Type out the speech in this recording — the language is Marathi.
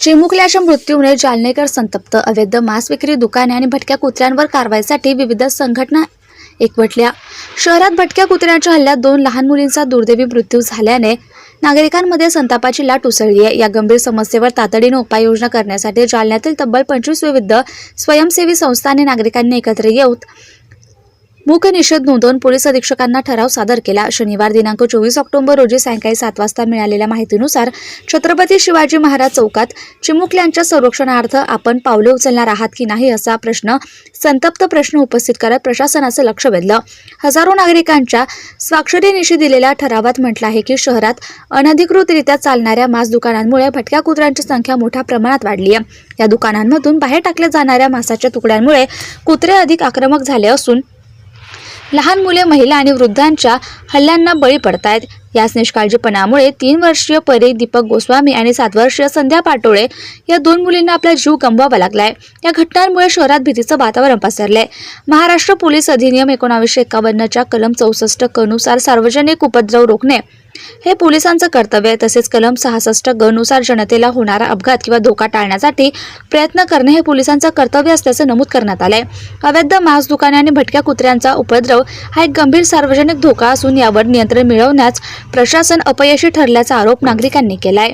चिमुकल्याच्या मृत्यूमुळे जालनेकर संतप्त. अवैध मांस विक्री दुकाने आणि भटक्या कुत्र्यांवर कारवाईसाठी विविध संघटना एकवटल्या. शहरात भटक्या कुत्र्यांच्या हल्ल्यात दोन लहान मुलींचा दुर्दैवी मृत्यू झाल्याने नागरिकांमध्ये संतापाची लाट उसळली आहे. या गंभीर समस्येवर तातडीने उपाययोजना करण्यासाठी जालन्यातील तब्बल पंचवीस विविध स्वयंसेवी संस्था आणि नागरिकांनी एकत्र येऊन मूक निषेध नोंदवून पोलीस अधीक्षकांना ठराव सादर केला. शनिवार दिनांक चोवीस ऑक्टोबर रोजी सायंकाळी सात वाजता मिळालेल्या माहितीनुसार छत्रपती शिवाजी महाराज चौकात चिमुकल्यांच्या संरक्षणार्थ आपण पावले उचलणार आहात की नाही असा प्रश्न संतप्त प्रश्न उपस्थित करत प्रशासनाचं लक्ष वेधलं. हजारो नागरिकांच्या स्वाक्षरीनिशी दिलेल्या ठरावात म्हटलं आहे की शहरात अनधिकृतरित्या चालणाऱ्या मांस दुकानांमुळे भटक्या कुत्र्यांची संख्या मोठ्या प्रमाणात वाढली आहे. या दुकानांमधून बाहेर टाकल्या जाणाऱ्या मांसाच्या तुकड्यांमुळे कुत्रे अधिक आक्रमक झाले असून लहान मुले महिला आणि वृद्धांच्या हल्ल्यांना बळी पडतायत. याच निष्काळजीपणामुळे तीन वर्षीय परी दीपक गोस्वामी आणि सात वर्षीय संध्या पाटोळे या दोन मुलींना आपला जीव गमवावा लागलाय. या घटनांमुळे शहरात भीतीचं वातावरण पसरलंय. महाराष्ट्र पोलीस अधिनियम एकोणावीसशे एकावन्नच्या कलम चौसष्ट कनुसार सार्वजनिक उपद्रव रोखणे हे पोलिसांचं कर्तव्य आहे. तसेच कलम सहासष्ट गनुसार जनतेला होणारा अपघात किंवा धोका टाळण्यासाठी प्रयत्न करणे हे पोलिसांचं कर्तव्य असल्याचं नमूद करण्यात आलंय. अवैध मांस दुकाने आणि भटक्या कुत्र्यांचा उपद्रव हा एक गंभीर सार्वजनिक धोका असून यावर नियंत्रण मिळवण्यास प्रशासन अपयशी ठरल्याचा आरोप नागरिकांनी केलाय.